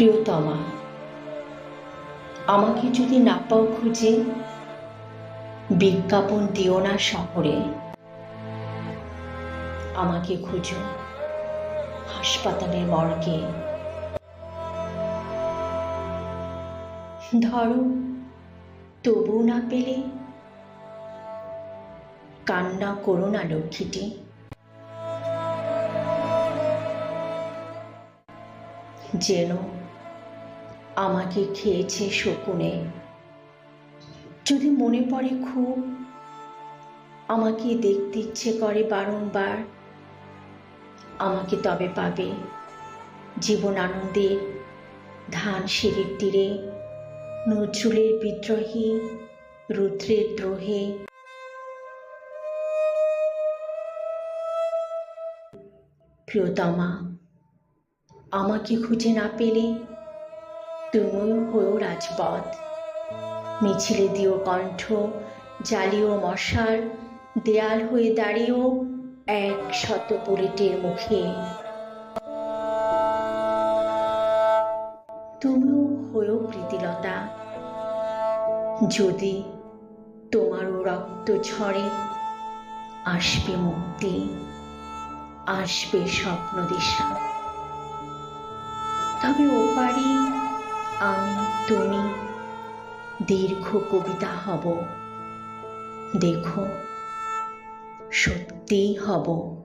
প্রিয়তমা, আমাকে যদি না পাও খুঁজে, বিজ্ঞাপন দিও না শহরে। আমাকে খুঁজো হাসপাতালের মর্গে। ধরো, তবু না পেলে কান্না করো না লক্ষ্মীটি। যেন আমাকে খেয়েছে শকুনে। যদি মনে পড়ে খুব, আমাকে দেখতে ইচ্ছে করে বারংবার, আমাকে তবে পাবে জীবন আনন্দে, ধান সিঁড়ির তীরে, নজরুলের বিদ্রোহী, রুদ্রের দ্রোহে। প্রিয়তমা, আমাকে খুঁজে না পেলে তুমিও হয়েও রাজপথ। মিছিলে দিও কণ্ঠ জ্বালিও মশার দেয়াল হয়ে দাঁড়িয়েও এক শত বুলেটের মুখে। তুমিও হয়েও প্রীতিলতা। যদি তোমারও রক্ত ঝরে, আসবে মুক্তি, আসবে স্বপ্ন দিশা তবে ওপারে আমি তুমি দীর্ঘ কবিতা হব। দেখো সত্যিই হব।